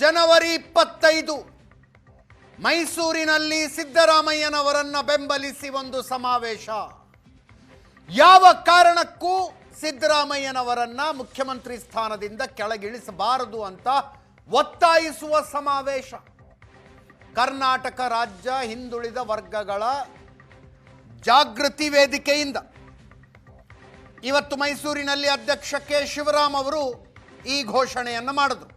ಜನವರಿ ಇಪ್ಪತ್ತೈದು, ಮೈಸೂರಿನಲ್ಲಿ ಸಿದ್ದರಾಮಯ್ಯನವರನ್ನ ಬೆಂಬಲಿಸಿ ಒಂದು ಸಮಾವೇಶ. ಯಾವ ಕಾರಣಕ್ಕೂ ಸಿದ್ದರಾಮಯ್ಯನವರನ್ನ ಮುಖ್ಯಮಂತ್ರಿ ಸ್ಥಾನದಿಂದ ಕೆಳಗಿಳಿಸಬಾರದು ಅಂತ ಒತ್ತಾಯಿಸುವ ಸಮಾವೇಶ. ಕರ್ನಾಟಕ ರಾಜ್ಯ ಹಿಂದುಳಿದ ವರ್ಗಗಳ ಜಾಗೃತಿ ವೇದಿಕೆಯಿಂದ. ಇವತ್ತು ಮೈಸೂರಿನಲ್ಲಿ ಅಧ್ಯಕ್ಷ ಕೆ. ಶಿವರಾಮ್ ಅವರು ಈ ಘೋಷಣೆಯನ್ನು ಮಾಡಿದ್ರು.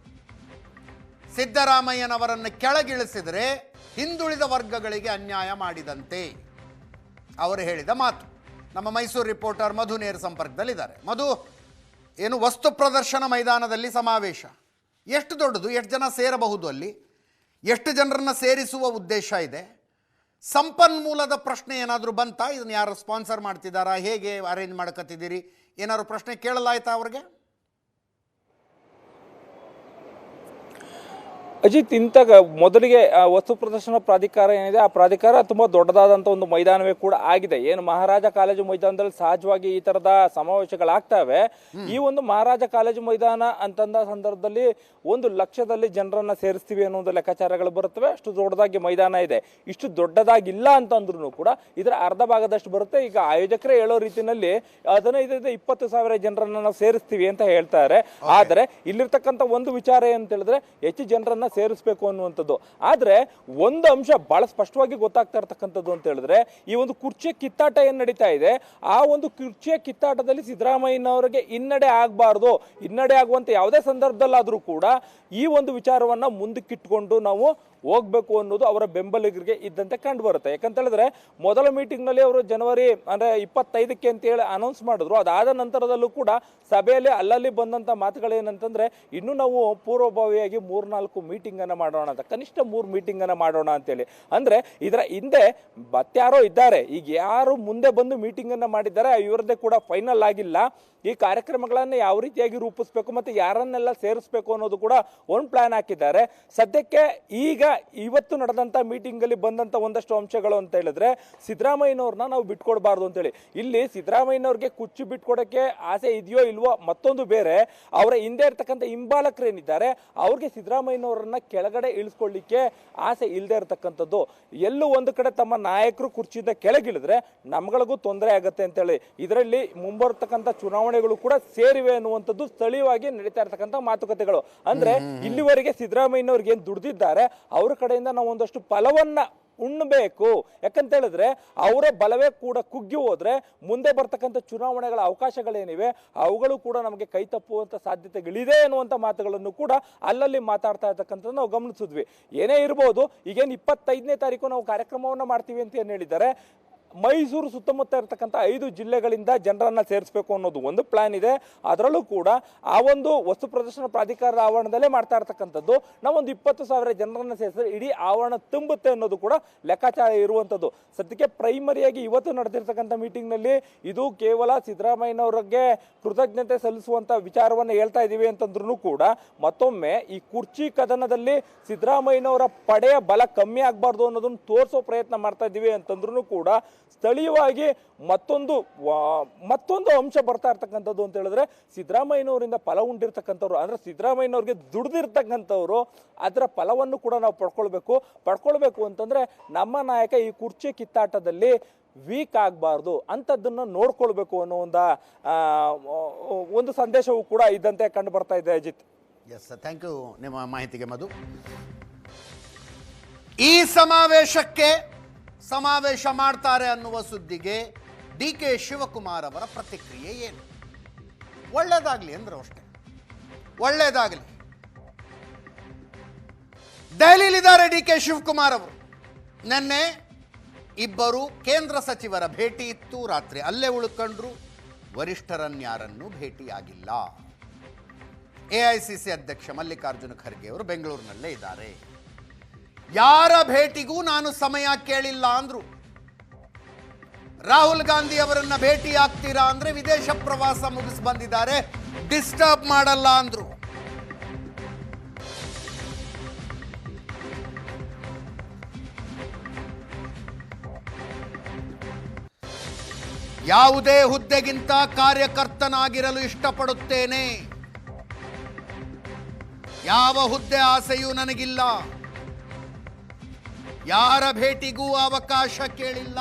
ಸಿದ್ದರಾಮಯ್ಯನವರನ್ನು ಕೆಳಗಿಳಿಸಿದರೆ ಹಿಂದುಳಿದ ವರ್ಗಗಳಿಗೆ ಅನ್ಯಾಯ ಮಾಡಿದಂತೆ. ಅವರು ಹೇಳಿದ ಮಾತು. ನಮ್ಮ ಮೈಸೂರು ರಿಪೋರ್ಟರ್ ಮಧು ನೇರ ಸಂಪರ್ಕದಲ್ಲಿದ್ದಾರೆ. ಮಧು, ಏನು ವಸ್ತು ಪ್ರದರ್ಶನ ಮೈದಾನದಲ್ಲಿ ಸಮಾವೇಶ? ಎಷ್ಟು ದೊಡ್ಡದು, ಎಷ್ಟು ಜನ ಸೇರಬಹುದು ಅಲ್ಲಿ? ಎಷ್ಟು ಜನರನ್ನು ಸೇರಿಸುವ ಉದ್ದೇಶ ಇದೆ? ಸಂಪನ್ಮೂಲದ ಪ್ರಶ್ನೆ ಏನಾದರೂ ಬಂತಾ? ಇದನ್ನು ಯಾರು ಸ್ಪಾನ್ಸರ್ ಮಾಡ್ತಿದ್ದಾರಾ? ಹೇಗೆ ಅರೇಂಜ್ ಮಾಡ್ಕೊತಿದ್ದೀರಿ ಏನಾದ್ರು ಪ್ರಶ್ನೆ ಕೇಳಲಾಯ್ತಾ ಅವ್ರಿಗೆ? ಅಜಿತ್ ಇಂತಾಗ ಮೊದಲಿಗೆ ವಸ್ತು ಪ್ರದರ್ಶನ ಪ್ರಾಧಿಕಾರ ಏನಿದೆ ಆ ಪ್ರಾಧಿಕಾರ ತುಂಬಾ ದೊಡ್ಡದಾದಂತ ಒಂದು ಮೈದಾನವೇ ಕೂಡ ಆಗಿದೆ. ಏನು ಮಹಾರಾಜ ಕಾಲೇಜು ಮೈದಾನದಲ್ಲಿ ಸಹಜವಾಗಿ ಈ ತರದ ಸಮಾವೇಶಗಳಾಗ್ತವೆ. ಈ ಒಂದು ಮಹಾರಾಜ ಕಾಲೇಜು ಮೈದಾನ ಅಂತಂದ ಸಂದರ್ಭದಲ್ಲಿ ಒಂದು ಲಕ್ಷದಲ್ಲಿ ಜನರನ್ನ ಸೇರಿಸ್ತೀವಿ ಅನ್ನೋ ಒಂದು ಲೆಕ್ಕಾಚಾರಗಳು ಬರುತ್ತವೆ. ಅಷ್ಟು ದೊಡ್ಡದಾಗಿ ಮೈದಾನ ಇದೆ. ಇಷ್ಟು ದೊಡ್ಡದಾಗಿಲ್ಲ ಅಂತಂದ್ರೂ ಕೂಡ ಇದರ ಅರ್ಧ ಭಾಗದಷ್ಟು ಬರುತ್ತೆ. ಈಗ ಆಯೋಜಕರೇ ಹೇಳೋ ರೀತಿಯಲ್ಲಿ ಹದಿನೈದರಿಂದ ಇಪ್ಪತ್ತು ಸಾವಿರ ಜನರನ್ನ ನಾವು ಸೇರಿಸ್ತೀವಿ ಅಂತ ಹೇಳ್ತಾರೆ. ಆದರೆ ಇಲ್ಲಿರ್ತಕ್ಕಂಥ ಒಂದು ವಿಚಾರ ಏನಂತ ಹೇಳಿದ್ರೆ ಹೆಚ್ಚು ಜನರನ್ನ ಸೇರಿಸಬೇಕು ಅನ್ನುವಂಥದ್ದು. ಆದರೆ ಒಂದು ಅಂಶ ಭಾಳ ಸ್ಪಷ್ಟವಾಗಿ ಗೊತ್ತಾಗ್ತಾ ಇರ್ತಕ್ಕಂಥದ್ದು ಅಂತ ಹೇಳಿದ್ರೆ, ಈ ಒಂದು ಕುರ್ಚಿಯ ಕಿತ್ತಾಟ ಏನು ನಡೀತಾ ಇದೆ? ಆ ಒಂದು ಕುರ್ಚಿಯ ಕಿತ್ತಾಟದಲ್ಲಿ ಸಿದ್ದರಾಮಯ್ಯನವರಿಗೆ ಹಿನ್ನಡೆ ಆಗಬಾರ್ದು. ಹಿನ್ನಡೆ ಆಗುವಂಥ ಯಾವುದೇ ಸಂದರ್ಭದಲ್ಲಾದರೂ ಕೂಡ ಈ ಒಂದು ವಿಚಾರವನ್ನು ಮುಂದಕ್ಕಿಟ್ಕೊಂಡು ನಾವು ಹೋಗ್ಬೇಕು ಅನ್ನೋದು ಅವರ ಬೆಂಬಲಿಗರಿಗೆ ಇದ್ದಂತೆ ಕಂಡು ಬರುತ್ತೆ ಯಾಕಂತ ಹೇಳಿದ್ರೆ ಮೊದಲ ಮೀಟಿಂಗ್ನಲ್ಲಿ ಅವರು ಜನವರಿ ಅಂದ್ರೆ ಇಪ್ಪತ್ತೈದಕ್ಕೆ ಅಂತ ಹೇಳಿ ಅನೌನ್ಸ್ ಮಾಡಿದ್ರು. ಅದಾದ ನಂತರದಲ್ಲೂ ಕೂಡ ಸಭೆಯಲ್ಲಿ ಅಲ್ಲಲ್ಲಿ ಬಂದಂತ ಮಾತುಗಳೇನಂತಂದರೆ ಇನ್ನು ನಾವು ಪೂರ್ವಭಾವಿಯಾಗಿ ಮೂರ್ನಾಲ್ಕು ಮೀಟಿಂಗ್ ಅನ್ನ ಮಾಡೋಣ ಅಂತ, ಕನಿಷ್ಠ ಮೂರು ಮೀಟಿಂಗ್ ಅನ್ನ ಮಾಡೋಣ ಅಂತೇಳಿ. ಅಂದ್ರೆ ಇದರ ಹಿಂದೆ ಮತ್ತಾರೋ ಇದ್ದಾರೆ. ಈಗ ಯಾರು ಮುಂದೆ ಬಂದು ಮೀಟಿಂಗ್ ಅನ್ನ ಮಾಡಿದ್ದಾರೆ, ಇವರದ್ದೇ ಕೂಡ ಫೈನಲ್ ಆಗಿಲ್ಲ. ಈ ಕಾರ್ಯಕ್ರಮಗಳನ್ನು ಯಾವ ರೀತಿಯಾಗಿ ರೂಪಿಸ್ಬೇಕು ಮತ್ತೆ ಯಾರನ್ನೆಲ್ಲ ಸೇರಿಸ್ಬೇಕು ಅನ್ನೋದು ಕೂಡ ಒಂದು ಪ್ಲಾನ್ ಹಾಕಿದ್ದಾರೆ. ಸದ್ಯಕ್ಕೆ ಈಗ ಇವತ್ತು ನಡೆದಂತ ಮೀಟಿಂಗ್ ಅಲ್ಲಿ ಬಂದಂತ ಒಂದಷ್ಟು ಅಂಶಗಳು ಅಂತ ಹೇಳಿದ್ರೆ ಸಿದ್ದರಾಮಯ್ಯನವ್ರನ್ನ ನಾವು ಬಿಟ್ಕೊಡ್ಬಾರ್ದು ಅಂತೇಳಿ. ಇಲ್ಲಿ ಸಿದ್ದರಾಮಯ್ಯನವ್ರಿಗೆ ಕುಚ್ಚು ಬಿಟ್ಕೊಡಕ್ಕೆ ಆಸೆ ಇದೆಯೋ ಇಲ್ವೋ ಮತ್ತೊಂದು ಬೇರೆ, ಅವರ ಹಿಂದೆ ಇರ್ತಕ್ಕಂಥ ಹಿಂಬಾಲಕರೇನಿದ್ದಾರೆ, ಅವ್ರಿಗೆ ಸಿದ್ದರಾಮಯ್ಯನವರನ್ನ ಕೆಳಗಡೆ ಇಳಿಸ್ಕೊಳ್ಳಿಕ್ಕೆ ಆಸೆ ಇಲ್ಲದೆ ಇರತಕ್ಕಂಥದ್ದು. ಎಲ್ಲೂ ಒಂದು ಕಡೆ ತಮ್ಮ ನಾಯಕರು ಕುರ್ಚಿಯಿಂದ ಕೆಳಗಿಳಿದ್ರೆ ನಮ್ಗಳಿಗೂ ತೊಂದರೆ ಆಗುತ್ತೆ ಅಂತೇಳಿ. ಇದರಲ್ಲಿ ಮುಂಬರ್ತಕ್ಕಂಥ ಚುನಾವಣೆಗಳು ಕೂಡ ಸೇರಿವೆ ಅನ್ನುವಂಥದ್ದು ಸ್ಥಳೀಯವಾಗಿ ನಡೀತಾ ಇರತಕ್ಕಂಥ ಮಾತುಕತೆಗಳು. ಅಂದ್ರೆ ಇಲ್ಲಿವರೆಗೆ ಸಿದ್ದರಾಮಯ್ಯನವ್ರಿಗೆ ಏನ್ ದುಡ್ದಿದ್ದಾರೆ ಅವ್ರ ಕಡೆಯಿಂದ ನಾವು ಒಂದಷ್ಟು ಫಲವನ್ನ ಉಣ್ಣಬೇಕು. ಯಾಕಂತ ಹೇಳಿದ್ರೆ ಅವರ ಬಲವೇ ಕೂಡ ಕುಗ್ಗಿ ಹೋದ್ರೆ ಮುಂದೆ ಬರ್ತಕ್ಕಂಥ ಚುನಾವಣೆಗಳ ಅವಕಾಶಗಳೇನಿವೆ ಅವುಗಳು ಕೂಡ ನಮಗೆ ಕೈ ತಪ್ಪುವಂತ ಸಾಧ್ಯತೆಗಳಿದೆ ಅನ್ನುವಂಥ ಮಾತುಗಳನ್ನು ಕೂಡ ಅಲ್ಲಲ್ಲಿ ಮಾತಾಡ್ತಾ ಇರ್ತಕ್ಕಂಥ ನಾವು ಗಮನಿಸಿದ್ವಿ. ಏನೇ ಇರ್ಬೋದು ಈಗೇನು ಇಪ್ಪತ್ತೈದನೇ ತಾರೀಕು ನಾವು ಕಾರ್ಯಕ್ರಮವನ್ನ ಮಾಡ್ತೀವಿ ಅಂತ ಏನು ಹೇಳಿದ್ದಾರೆ ಮೈಸೂರು ಸುತ್ತಮುತ್ತ ಇರತಕ್ಕಂಥ ಐದು ಜಿಲ್ಲೆಗಳಿಂದ ಜನರನ್ನು ಸೇರಿಸಬೇಕು ಅನ್ನೋದು ಒಂದು ಪ್ಲಾನ್ ಇದೆ. ಅದರಲ್ಲೂ ಕೂಡ ಆ ಒಂದು ವಸ್ತು ಪ್ರದರ್ಶನ ಪ್ರಾಧಿಕಾರದ ಆವರಣದಲ್ಲೇ ಮಾಡ್ತಾ ಇರ್ತಕ್ಕಂಥದ್ದು. ನಾವೊಂದು ಇಪ್ಪತ್ತು ಸಾವಿರ ಜನರನ್ನು ಸೇರಿಸಿದ್ರೆ ಇಡೀ ಆವರಣ ತುಂಬುತ್ತೆ ಅನ್ನೋದು ಕೂಡ ಲೆಕ್ಕಾಚಾರ ಇರುವಂಥದ್ದು. ಸದ್ಯಕ್ಕೆ ಪ್ರೈಮರಿಯಾಗಿ ಇವತ್ತು ನಡೆದಿರ್ತಕ್ಕಂಥ ಮೀಟಿಂಗ್ನಲ್ಲಿ ಇದು ಕೇವಲ ಸಿದ್ದರಾಮಯ್ಯನವರಿಗೆ ಕೃತಜ್ಞತೆ ಸಲ್ಲಿಸುವಂತ ವಿಚಾರವನ್ನು ಹೇಳ್ತಾ ಇದ್ದೀವಿ ಅಂತಂದ್ರೂ ಕೂಡ ಮತ್ತೊಮ್ಮೆ ಈ ಕುರ್ಚಿ ಕದನದಲ್ಲಿ ಸಿದ್ದರಾಮಯ್ಯನವರ ಪಡೆಯ ಬಲ ಕಮ್ಮಿ ಆಗಬಾರ್ದು ಅನ್ನೋದನ್ನು ತೋರಿಸೋ ಪ್ರಯತ್ನ ಮಾಡ್ತಾ ಇದ್ದೀವಿ ಅಂತಂದ್ರೂ ಕೂಡ ಸ್ಥಳೀಯವಾಗಿ ಮತ್ತೊಂದು ಮತ್ತೊಂದು ಅಂಶ ಬರ್ತಾ ಇರ್ತಕ್ಕಂಥದ್ದು ಅಂತ ಹೇಳಿದ್ರೆ ಸಿದ್ದರಾಮಯ್ಯನವರಿಂದ ಫಲ ಉಂಡಿರ್ತಕ್ಕಂಥವ್ರು, ಅಂದ್ರೆ ಸಿದ್ದರಾಮಯ್ಯನವ್ರಿಗೆ ದುಡ್ದಿರ್ತಕ್ಕಂಥವ್ರು, ಅದರ ಫಲವನ್ನು ಕೂಡ ನಾವು ಪಡ್ಕೊಳ್ಬೇಕು. ಪಡ್ಕೊಳ್ಬೇಕು ಅಂತಂದ್ರೆ ನಮ್ಮ ನಾಯಕ ಈ ಕುರ್ಚಿ ಕಿತ್ತಾಟದಲ್ಲಿ ವೀಕ್ ಆಗಬಾರ್ದು ಅಂಥದ್ದನ್ನು ನೋಡ್ಕೊಳ್ಬೇಕು ಅನ್ನೋ ಒಂದು ಒಂದು ಸಂದೇಶವು ಕೂಡ ಇದ್ದಂತೆ ಕಂಡು ಬರ್ತಾ ಇದೆ ಅಜಿತ್. ಎಸ್ ಥ್ಯಾಂಕ್ ಯು ನಿಮ್ಮ ಮಾಹಿತಿಗೆ ಮಧು. ಈ ಸಮಾವೇಶಕ್ಕೆ ಸಮಾವೇಶ ಮಾಡ್ತಾರೆ ಅನ್ನುವ ಸುದ್ದಿಗೆ ಡಿ ಕೆ ಶಿವಕುಮಾರ್ ಅವರ ಪ್ರತಿಕ್ರಿಯೆ ಏನು? ಒಳ್ಳೇದಾಗಲಿ ಅಂದ್ರು ಅಷ್ಟೇ. ಒಳ್ಳೇದಾಗಲಿ. ದೆಹಲಿಲಿದ್ದಾರೆ ಡಿ ಕೆ ಶಿವಕುಮಾರ್ ಅವರು. ನಿನ್ನೆ ಇಬ್ಬರು ಕೇಂದ್ರ ಸಚಿವರ ಭೇಟಿ ಇತ್ತು. ರಾತ್ರಿ ಅಲ್ಲೇ ಉಳ್ಕೊಂಡ್ರು. ವರಿಷ್ಠರನ್ಯಾರನ್ನು ಭೇಟಿಯಾಗಿಲ್ಲ. ಎಐಸಿಸಿ ಅಧ್ಯಕ್ಷ ಮಲ್ಲಿಕಾರ್ಜುನ ಖರ್ಗೆ ಅವರು ಬೆಂಗಳೂರಿನಲ್ಲೇ ಇದ್ದಾರೆ. ಯಾರ ಭೇಟಿಗೂ ನಾನು ಸಮಯ ಕೇಳಿಲ್ಲ ಅಂದ್ರು. ರಾಹುಲ್ ಗಾಂಧಿ ಅವರನ್ನ ಭೇಟಿ ಆಗ್ತೀರಾ ಅಂದ್ರೆ ವಿದೇಶ ಪ್ರವಾಸ ಮುಗಿಸಿ ಬಂದಿದ್ದಾರೆ, ಡಿಸ್ಟರ್ಬ್ ಮಾಡಲ್ಲ ಅಂದ್ರು. ಯಾವುದೇ ಹುದ್ದೆಗಿಂತ ಕಾರ್ಯಕರ್ತನಾಗಿರಲು ಇಷ್ಟಪಡುತ್ತೇನೆ. ಯಾವ ಹುದ್ದೆ ಆಸೆಯೂ ನನಗಿಲ್ಲ. ಯಾರ ಭೇಟಿಗೂ ಅವಕಾಶ ಕೇಳಿಲ್ಲ.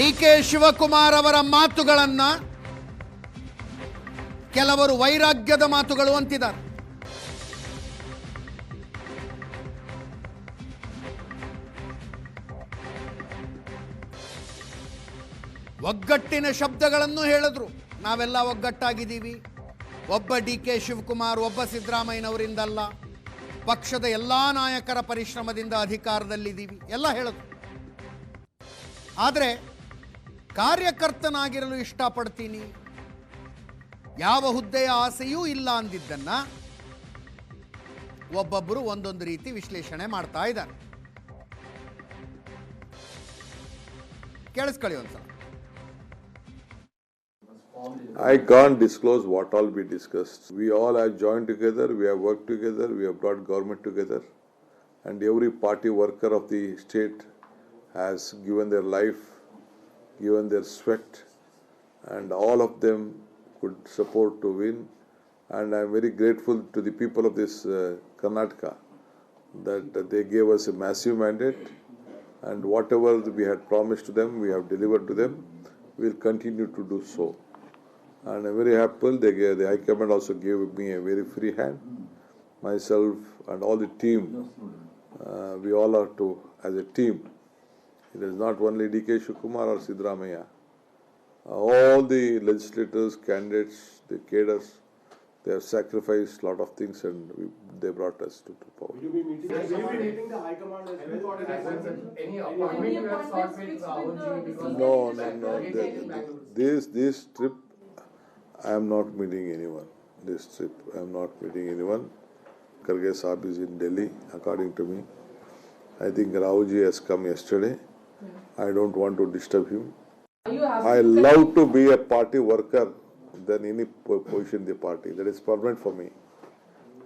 ಡಿ ಕೆ ಶಿವಕುಮಾರ್ ಅವರ ಮಾತುಗಳನ್ನು ಕೆಲವರು ವೈರಾಗ್ಯದ ಮಾತುಗಳು ಅಂತಿದ್ದಾರೆ. ಒಗ್ಗಟ್ಟಿನ ಶಬ್ದಗಳನ್ನು ಹೇಳಿದ್ರು. ನಾವೆಲ್ಲ ಒಗ್ಗಟ್ಟಾಗಿದ್ದೀವಿ. ಒಬ್ಬ ಡಿ ಕೆ ಶಿವಕುಮಾರ್, ಒಬ್ಬ ಸಿದ್ದರಾಮಯ್ಯನವರಿಂದಲ್ಲ. ಪಕ್ಷದ ಎಲ್ಲ ನಾಯಕರ ಪರಿಶ್ರಮದಿಂದ ಅಧಿಕಾರದಲ್ಲಿದ್ದೀವಿ. ಎಲ್ಲ ಹೇಳಿದ್ರು. ಆದರೆ ಕಾರ್ಯಕರ್ತನಾಗಿರಲು ಇಷ್ಟಪಡ್ತೀನಿ ಯಾವ ಹುದ್ದೆಯ ಆಸೆಯೂ ಇಲ್ಲ ಅಂದಿದ್ದನ್ನ ಒಬ್ಬೊಬ್ಬರು ಒಂದೊಂದು ರೀತಿ ವಿಶ್ಲೇಷಣೆ ಮಾಡ್ತಾ ಇದ್ದಾರೆ ಕೇಳಿಸ್ಕೊಳ್ಳಿ ಒಂದ್ಸಲ I can't disclose what all we discussed. We all have joined together, we have worked together, we have brought government together, and every party worker of the state has given their life, given their sweat, and all of them could support to win. And I'm very grateful to the people of this uh, Karnataka that they gave us a massive mandate, and whatever we had promised to them, we have delivered to them. We'll continue to do so. And I'm very happy. They gave, the High Command also gave me a very free hand. Myself and all the team, uh, we all are to as a team. It is not only DK Shukumar or Sidramaya. All the legislators, candidates, the cadres, they have sacrificed a lot of things and we, they brought us to, to power. Will you be meeting the High Command as well? Any appointment you have sought with Rahul ji No, no, no. the- This, this trip, I am not meeting anyone. This trip, I am not meeting anyone. Karge Saab is in Delhi, according to me. I think Raoji has come yesterday. I don't want to disturb him. I love to be a party worker than any position in the party. That is permanent for me.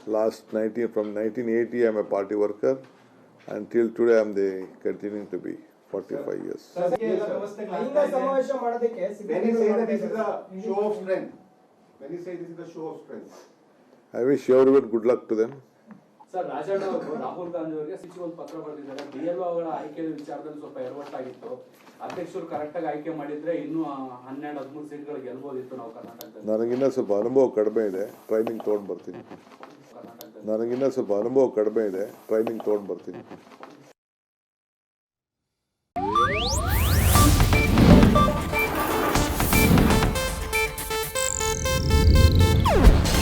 Last 19, from 1980, I am a party worker. Until today, I am the continuing to be 45 years. Many when you say that this is a show of strength, Many say this is a show of strength, I wish everyone good luck to them. Sir Rajanna ಅವರು ರಾಹುಲ್ ಗಾಂಧಿ ಅವರಿಗೆ ಸಿಚಿ ಒಂದು ಪತ್ರ ಬರೆದಿದ್ದಾರೆ. B L ಅವರ ಆಯ್ಕೆ ವಿಚಾರದಲ್ಲಿ ಸ್ವಲ್ಪ ಎಡವಟ್ಟಾಗಿತ್ತು ಅಧ್ಯಕ್ಷರು ಕರೆಕ್ಟ್ ಆಗಿ ಆಯ್ಕೆ ಮಾಡಿದ್ರೆ ಇನ್ನೂ ಹನ್ನೆರಡು ಹದಿಮೂರು ಸೀಟ್ಗಳು ಗೆಲ್ಬೋದಿತ್ತು ನಾವು ಕರ್ನಾಟಕದಲ್ಲಿ. ನನಗಿನ್ನ ಸ್ವಲ್ಪ ಅನುಭವ ಕಡಿಮೆ ಇದೆ. ಟ್ರೈನಿಂಗ್ ತೊಗೊಂಡು ಬರ್ತೀನಿ. ನನಗಿನ್ನ ಸ್ವಲ್ಪ ಅನುಭವ ಕಡಿಮೆ ಇದೆ. ಟ್ರೈನಿಂಗ್ ತೊಗೊಂಡು ಬರ್ತೀನಿ.